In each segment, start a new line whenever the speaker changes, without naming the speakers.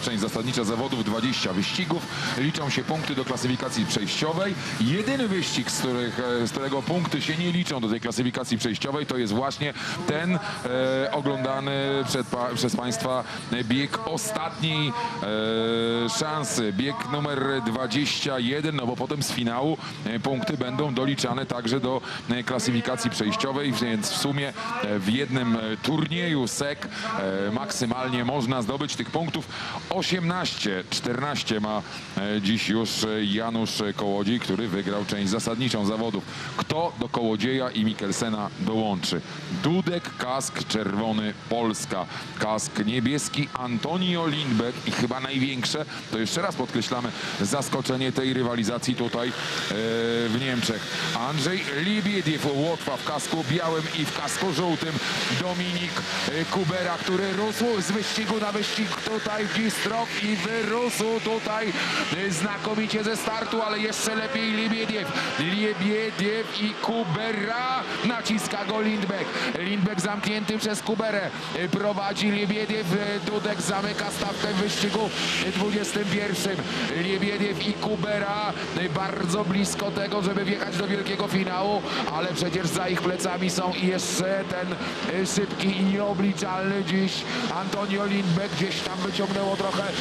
część zasadnicza zawodów, 20 wyścigów. Liczą się punkty do klasyfikacji przejściowej. Jedyny wyścig, z, których, e, z którego punkty się nie liczą do tej klasyfikacji przejściowej, to jest właśnie ten e, oglądany przed, przez Państwa bieg ostatniej e, szansy. Bieg numer 21, no bo potem z finału e, punkty będą doliczane także do e, klasyfikacji przejściowej, więc w sumie w jednym turnieju SEC e, maksymalnie można zdobyć tych punktów 18. 14 ma e, dziś już e, Janusz Kołodziej, który wygrał część zasadniczą zawodów. Kto do Kołodzieja i Mikkelsena dołączy? Dudek, kask czerwony Polska, kask niebieski Antonio Lindbeck i chyba największe, to jeszcze raz podkreślamy, zaskoczenie tej rywalizacji tutaj e, w Niemczech. Andrzej Libiediew, Łotwa w kasku białym i w kasku żółtym. Dominik Kubera, który rósł z wyścigu na wyścig tutaj w Gistrop i wyrósł tutaj znakomicie ze startu, ale jeszcze lepiej Libiediew. Libiediew i Kubera naciska go Lindbeck. Lindbeck zamknięty przez Kuberę. Prowadzi Libiediew. Dudek zamyka stawkę w wyścigu e, 21. Libiediew i Kubera bardzo blisko tego, żeby wjechać do wielkiego finału, ale przecież za ich plecami są i jeszcze ten szybki i nieobliczalny dziś Antonio Lindbeck. Gdzieś tam wyciągnęło trochę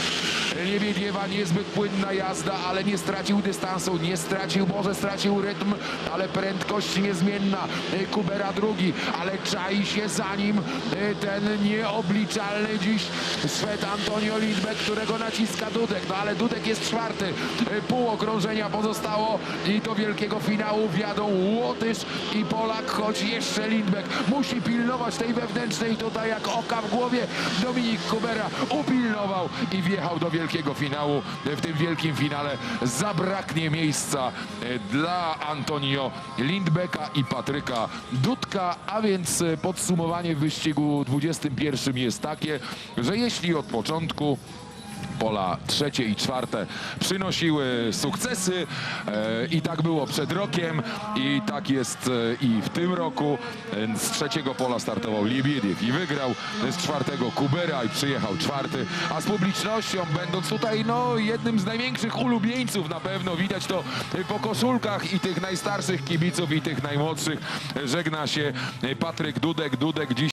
Liebediewa, niezbyt płynna jazda, ale nie stracił dystansu, nie stracił, może stracił rytm, ale prędkość niezmienna. E, Kubera drugi, ale czai się za nim e, ten nieobliczalny dziś Szwed Antonio Lindbeck, którego naciska Dudek, no ale Dudek jest czwarty. E, Pół okrążenia pozostało i do wielkiego finału wjadą Łotysz i Polak, choć jeszcze Lindbeck musi pilnować tej wewnętrznej tutaj jak oka w głowie. Dominik Kubera upilnował i wjechał do wielkiego finału. W tym wielkim finale zabraknie miejsca e, dla Antonio Lindbecka i Patryka Dudka, a więc e, podsumowanie wyścigu 21 jest takie, że jeśli od początku pola trzecie i czwarte przynosiły sukcesy e, i tak było przed rokiem i tak jest e, i w tym roku. E, Z trzeciego pola startował Liebiew i wygrał, z czwartego Kubera i przyjechał czwarty, a z publicznością będąc tutaj no jednym z największych ulubieńców na pewno widać to po koszulkach i tych najstarszych kibiców i tych najmłodszych żegna się Patryk Dudek, Dudek dziś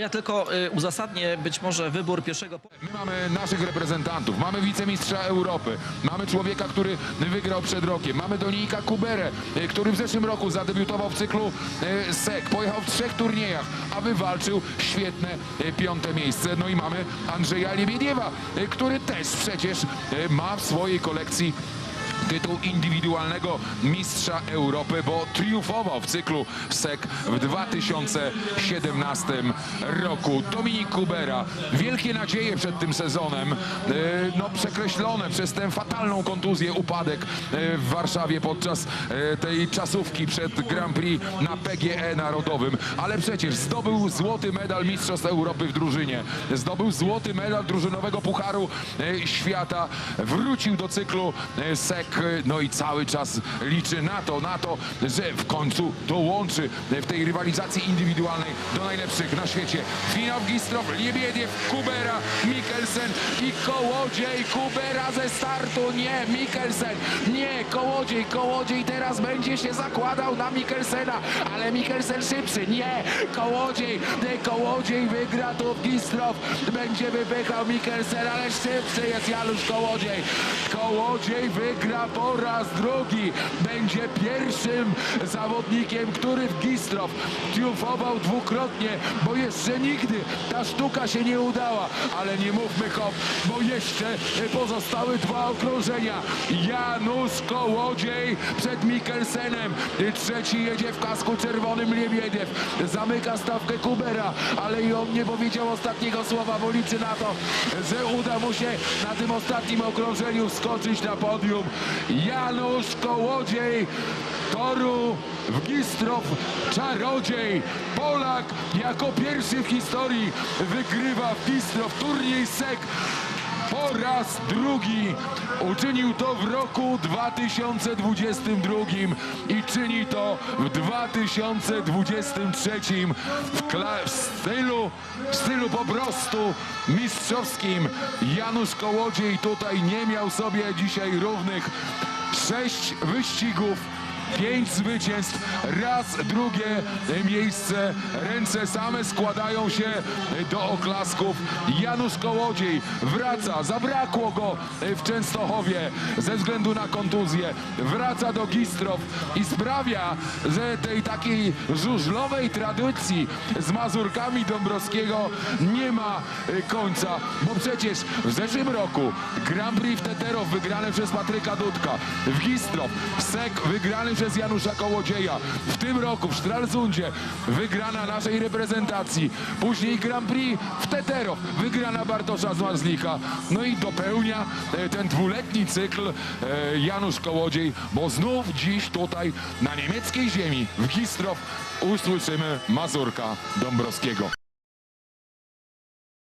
ja tylko y, uzasadnię być może wybór pierwszego.
My mamy naszych reprezentantów, mamy wicemistrza Europy, mamy człowieka, który wygrał przed rokiem, mamy Dominika Kuberę, y, który w zeszłym roku zadebiutował w cyklu y, SEC, pojechał w trzech turniejach, a wywalczył świetne piąte miejsce. No i mamy Andrzeja Liebediewa, y, który też przecież ma w swojej kolekcji tytuł indywidualnego mistrza Europy, bo triumfował w cyklu SEC w 2017 roku. Dominik Kubera, wielkie nadzieje przed tym sezonem, e, no przekreślone przez tę fatalną kontuzję, upadek e, w Warszawie podczas e, tej czasówki przed Grand Prix na PGE Narodowym, ale przecież zdobył złoty medal Mistrzostw Europy w drużynie, zdobył złoty medal drużynowego Pucharu Świata, wrócił do cyklu e, no i cały czas liczy na to, na to, że w końcu dołączy w tej rywalizacji indywidualnej do najlepszych na świecie. Finał Gistrow, Liebiew, Kubera, Mikkelsen i Kołodziej. Kubera ze startu, nie, Mikkelsen, nie, Kołodziej, Kołodziej teraz będzie się zakładał na Mikkelsena, ale Mikkelsen szybszy, nie, Kołodziej, Kołodziej wygra tu w Gistrow, będzie wypychał Mikkelsen, ale szybszy jest Janusz Kołodziej. Kołodziej wygra po raz drugi, będzie pierwszym zawodnikiem, który w Gistrow triumfował dwukrotnie, bo jeszcze nigdy ta sztuka się nie udała, ale nie mówmy hop, bo jeszcze pozostały dwa okrążenia. Janusz Kołodziej przed Mikkelsenem, trzeci jedzie w kasku czerwonym Liebiew, zamyka stawkę Kubera, ale i on nie powiedział ostatniego słowa, bo liczy na to, że uda mu się na tym ostatnim okrążeniu wskoczyć na podium. Janusz Kołodziej toru w Gistrow czarodziej. Polak jako pierwszy w historii wygrywa w Gistrow turniej SEK po raz drugi. Uczynił to w roku 2022 i czyni to w 2023 w, w stylu, w stylu po prostu mistrzowskim. Janusz Kołodziej tutaj nie miał sobie dzisiaj równych. Sześć wyścigów Pięć zwycięstw, raz drugie miejsce, ręce same składają się do oklasków. Janusz Kołodziej wraca, zabrakło go w Częstochowie ze względu na kontuzję. Wraca do Gistrow i sprawia, że tej takiej żużlowej tradycji z Mazurkami Dąbrowskiego nie ma y, końca, bo przecież w zeszłym roku Grand Prix w Teterow wygrane przez Patryka Dudka, w Gistrow Sek wygrany przez Janusza Kołodzieja, w tym roku w Stralsundzie wygrana naszej reprezentacji, później Grand Prix w Teterow wygrana Bartosza z Marzlika, no i dopełnia e, ten dwuletni cykl e, Janusz Kołodziej, bo znów dziś tutaj na niemieckiej ziemi w Gistrow usłyszymy Mazurka Dąbrowskiego.